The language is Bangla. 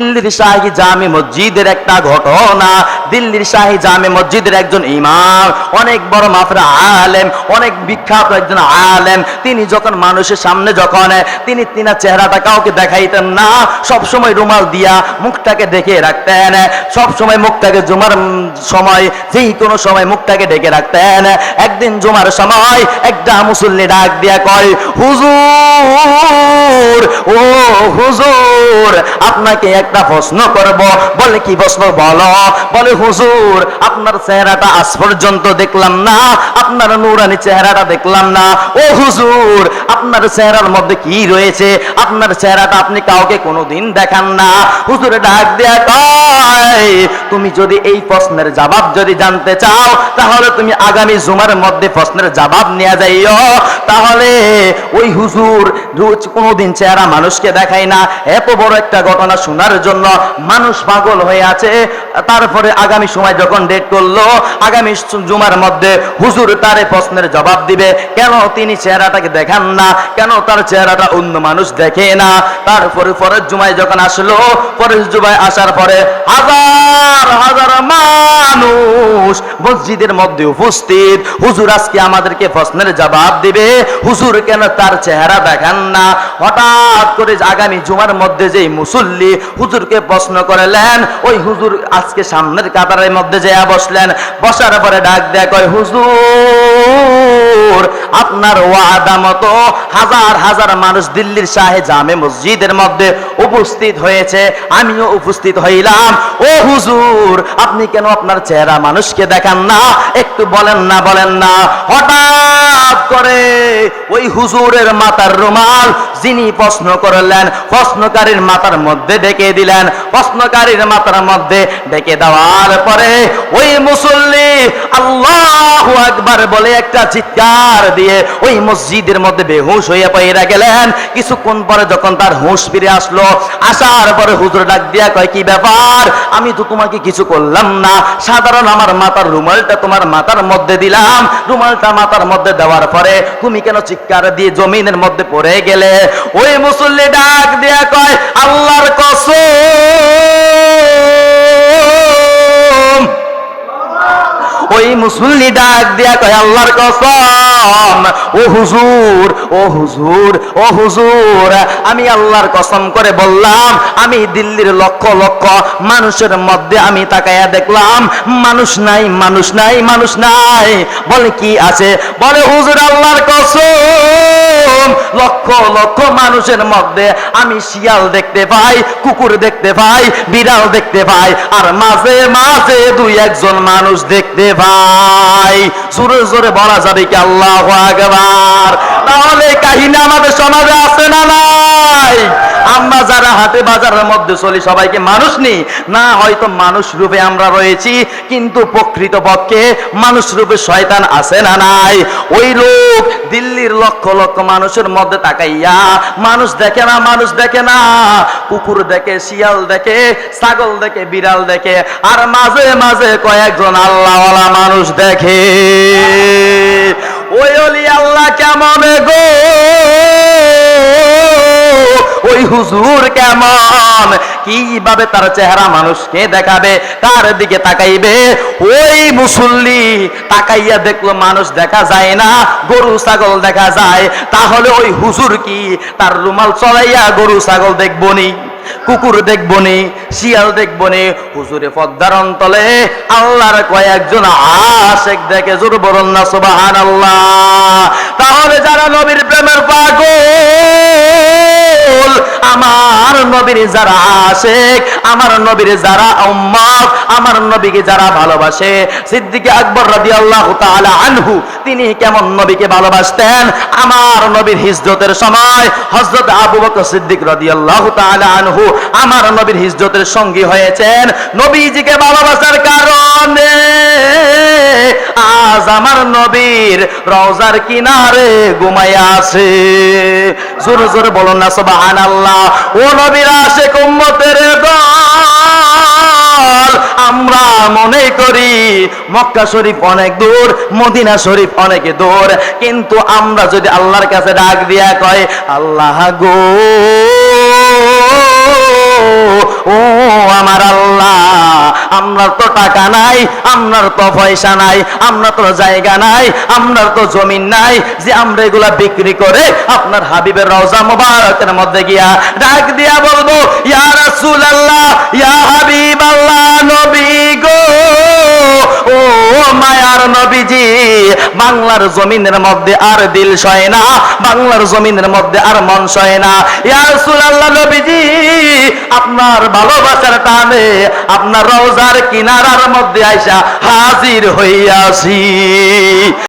দিল্লির শাহী জামে মসজিদের একটা ঘটনা। দিল্লির শাহী জামে মসজিদের একজন ইমাম, অনেক বড় মাফরা আলেম, অনেক বিখ্যাত একজন আলেম। তিনি যখন মানুষের সামনে যখন, তিনি তিনার চেহারাটা কাউকে দেখাইতেন না। সব সময় রুমাল দিয়া মুখটাকে ঢেকে রাখতেন। সব সময় মুখটাকে জুমার সময়, যেই কোনো সময় মুখটাকে ঢেকে রাখতেন। একদিন জুমার সময় একটা মুসল্লি ডাক দিয়া কয়, হুজুর, ও হুজুর, আপনাকে একটা প্রশ্ন করব। বলে কি প্রশ্ন? বলো। বলে, হুজুর, আপনার চেহারাটা আজ পর্যন্ত দেখলাম না। আপনার নুরানি চেহারাটা দেখলাম না। ও হুজুর, আপনার চেহারার মধ্যে কি রয়েছে? আপনার চেহারাটা আপনি কাউকে কোনোদিন দেখান না। হুজুরে ডাক দেয়া কয়, তুমি যদি এই প্রশ্নের জবাব যদি জানতে চাও, তাহলে তুমি আগামী জুমার মধ্যে প্রশ্নের জবাব নিয়ে যাইও। তাহলে ওই হুজুর কোনোদিন চেহারা মানুষকে দেখায় না। এত বড় একটা ঘটনা শোনার জন্য মানুষ পাগল হয়ে আছে। তারপরে আগামী সময় যখন ডেট করল, আগামী জুমার মধ্যে হুজুর তার প্রশ্নের জবাব দিবে। কেন তিনি চেহারাটাকে দেখান না? কেন তার চেহারাটা অন্য মানুষ দেখে না? তারপরে পরের জুমায় যখন আসলো পরের জুমায় আসার পরে হাজার হাজার মানুষ মসজিদের মধ্যে উপস্থিত। হুজুর আজকে আমাদেরকে প্রশ্নের জবাব দিবে। হুজুর কেন তার চেহারা দেখান না? হঠাৎ করে আগামী জুমার মধ্যে যেই মুসল্লি হুজুরকে প্রশ্ন করলেন, ওই হুজুর আজকে সামনের কাতারের মধ্যে যেয়া বসলেন, বসার পরে ডাক দেয়া কয়, হুজুর, আপনার ওয়াদা মতো হাজার হাজার মানুষ দিল্লির শাহে জামে মসজিদের মধ্যে উপস্থিত হয়েছে, আমিও উপস্থিত হইলাম। ও হুজুর, আপনি কেন আপনার চেহারা মানুষকে দেখান না? একটু বলেন না বলেন না। হঠাৎ করে ওই হুজুরের মাতার রুমাল যিনি প্রশ্ন করলেন, প্রশ্নকারীর মাথার মধ্যে ডেকে দিলেন। প্রশ্নকারীর মাথার মধ্যে ডেকে দেওয়ার পরে ওই মুসল্লি আল্লাহ একবার বলে একটা চিৎকার দিয়ে ওই মসজিদের মধ্যে বেহুশ হয়ে পড়ে গেলেন। কিছুক্ষণ পরে যখন তার হুঁশ ফিরে আসলো, আসার পরে হুজুর ডাক দিয়া কয়, কি ব্যাপার? আমি তো তোমাকে কিছু করলাম না। সাধারণ আমার মাথার রুমালটা তোমার মাথার মধ্যে দিলাম। রুমালটা মাথার মধ্যে দেওয়ার পরে তুমি কেন চিৎকার দিয়ে জমিনের মধ্যে পড়ে গেলে? ওই মুসল্লি ডাক দেয়া কয় আল্লাহর মুসল্লি ডাক দিয়া কয়, আল্লাহর কসম, ও হুজুর ও হুজুর ও হুজুর, আমি আল্লাহর কসম করে বললাম, আমি দিল্লির লক্ষ লক্ষ মানুষের মধ্যে আমি তাকায়া দেখলাম, মানুষ নাই মানুষ নাই মানুষ নাই। বলে, কি আছে? বলে, হুজুর, আল্লাহর কসম, লক্ষ লক্ষ মানুষের মধ্যে আমি শিয়াল দেখতে পাই, কুকুর দেখতে পাই, বিড়াল দেখতে পাই, আর মাঝে মাঝে দুই একজন মানুষ দেখতে পাই। জোরে জোরে বলা যাবে কি আল্লাহ আকবার। তাহলে কাহিনী আমাদের সমাজে আছে না নাই? আমরা যারা হাটে বাজারের মধ্যে চলি, সবাইকে মানুষ নি। না, হয়তো মানুষ রূপে আমরা রয়েছি, কিন্তু প্রকৃত পক্ষে মানুষ রূপে শয়তান আছে না নাই। ওই লোক দিল্লির লক্ষ লক্ষ মানুষের মধ্যে তাকাইয়া, মানুষ দেখে না, মানুষ দেখে না। কুকুর দেখে, শিয়াল দেখে, ছাগল দেখে, বিড়াল দেখে, আর মাঝে মাঝে কয়েকজন আল্লাহওয়ালা মানুষ দেখে। ওই অলি আল্লাহ কেমন গো? হুজুর কেমন? কীভাবে তার চেহারা মানুষকে দেখাবে, তার দিকে তাকাইবে? ওই মুসল্লি তাকাইয়া দেখল, মানুষ দেখা যায় না, গরু, ছাগল দেখা যায়। তাহলে ওই হুজুর কি? তার রুমাল চলাইয়া গরু, ছাগল দেখবনি কুকুর দেখবনি শিয়াল দেখবনি হুজুরে পদ্মার অন্তলে আল্লাহর কয়েকজন আশেক দেখে জোর বরণ না সুবাহান আল্লাহ তাহলে যারা নবীর প্রেমের পাগল, আমার নবীর যারা আশেক, আমার নবীর যারা উম্মত আমার নবীকে যারা ভালোবাসে। সিদ্দিকে আকবর রাদিয়াল্লাহু তাআলা আনহু, তিনি কেমন নবীকে ভালোবাসতেন? আমার নবীর হিজরতের সময় হযরত আবু বকর সিদ্দিক রাদিয়াল্লাহু তাআলা আনহু আমার নবীর হিজরতের সঙ্গী হয়েছেন। নবীজিকে ভালোবাসার কারণে আমার নবীর রওজার কিনারে ঘুমাইয়া আছে। জোরে জোরে বলুন না, সুবহানাল্লাহ। ও নবীর আশেক উম্মতের দল আমরা মনে করি মক্কা শরীফ অনেক দূর, মদিনা শরীফ অনেক দূর। কিন্তু আমরা যদি আল্লাহর কাছে ডাক দিয়া কয়, আল্লাহ গো ও, আমার আল্লাহ আমরার তো টাকা নাই আপনার তো পয়সা নাই, আমরা তো জায়গা নাই আপনার তো জমিন নাই, যে আমরা এগুলা বিক্রি করে আপনার হাবিবের রওজা মোবারকের মধ্যে গিয়া ডাক দিয়া বলব, ইয়া রাসূলুল্লাহ, ইয়া হাবিব বাংলার জমিনের মধ্যে আর দিল সয় না, বাংলার জমিনের মধ্যে আর মন সয় না। আপনার ভালোবাসার টানে, আপনার রওজার কিনারার মধ্যে আইসা হাজির হইয়াছি।